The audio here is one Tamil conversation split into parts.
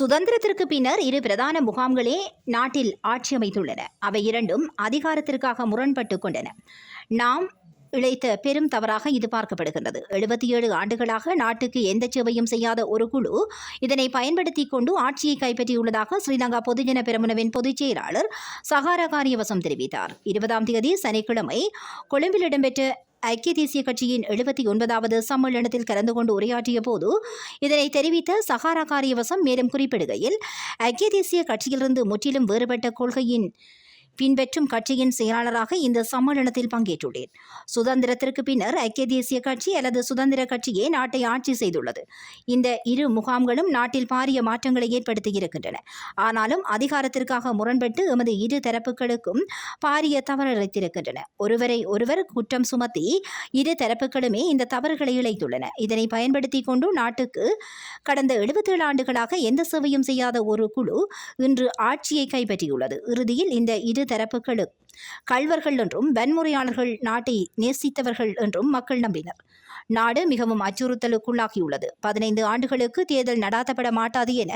சுதந்திரத்திற்கு பின்னர் இரு பிரதான முகாம்களே நாட்டில் ஆட்சி அமைத்துள்ளன. அவை இரண்டும் அதிகாரத்திற்காக முரண்பட்டு கொண்டன. நாம் இழைத்த பெரும் தவறாக இது பார்க்கப்படுகின்றது. எழுபத்தி ஏழு ஆண்டுகளாக நாட்டுக்கு எந்த சேவையும் செய்யாத ஒரு குழு இதனை பயன்படுத்தி கொண்டு ஆட்சியை கைப்பற்றியுள்ளதாக ஸ்ரீலங்கா பொதுஜன பெருமுனவின் பொதுச் செயலாளர் சகாரா காரியவசம் தெரிவித்தார். இருபதாம் தேதி சனிக்கிழமை கொழும்பில் இடம்பெற்ற ஐக்கிய தேசிய கட்சியின் எழுபத்தி ஒன்பதாவது சம்மேளனத்தில் கலந்து கொண்டு உரையாற்றிய போது இதனை தெரிவித்த சகாரா காரியவசம் மேலும் குறிப்பிடுகையில் ஐக்கிய தேசிய கட்சியிலிருந்து முற்றிலும் வேறுபட்ட கொள்கையின் பின்பற்றும் கட்சியின் செயலாளராக இந்த சம்மேளனத்தில் பங்கேற்றுள்ளேன். சுதந்திரத்திற்கு பின்னர் ஐக்கிய தேசிய கட்சி அல்லது சுதந்திர கட்சியே நாட்டை ஆட்சி செய்துள்ளது. இந்த இரு முகாம்களும் நாட்டில் பாரிய மாற்றங்களை ஏற்படுத்தி இருக்கின்றன. ஆனாலும் அதிகாரத்திற்காக முரண்பட்டு எமது இரு தரப்புகளுக்கும் பாரிய தவறிழைத்திருக்கின்றன ஒருவரை ஒருவர் குற்றம் சுமத்தி இரு தரப்புகளுமே இந்த தவறுகளை இழைத்துள்ளன. இதனை பயன்படுத்தி கொண்டு நாட்டுக்கு கடந்த எழுபத்தேழு ஆண்டுகளாக எந்த சேவையும் செய்யாத ஒரு குழு இன்று ஆட்சியை கைப்பற்றியுள்ளது. இறுதியில் இந்த இரு தரப்புகளும் கள்வர்கள் என்றும் வன்முறையாளர்கள் நாட்டை நேசித்தவர்கள் என்றும் மக்கள் நம்பினர். நாடு மிகவும் அச்சுறுத்தலுக்குள்ளாகியுள்ளது. பதினைந்து ஆண்டுகளுக்கு தேர்தல் நடாத்தப்பட மாட்டாது என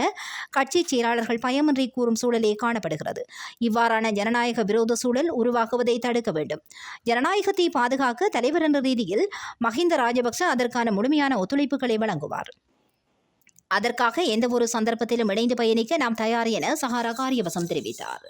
கட்சி செயலாளர்கள் பயமின்றி கூறும் சூழலே காணப்படுகிறது. இவ்வாறான ஜனநாயக விரோத சூழல் உருவாகுவதை தடுக்க வேண்டும். ஜனநாயகத்தை பாதுகாக்க தலைவர் என்ற ரீதியில் மஹிந்த ராஜபக்ச அதற்கான முழுமையான ஒத்துழைப்புகளை வழங்குவார். அதற்காக எந்தவொரு சந்தர்ப்பத்திலும் இணைந்து பயணிக்க நாம் தயார் என சஹாரா காரியவசம் தெரிவித்தார்.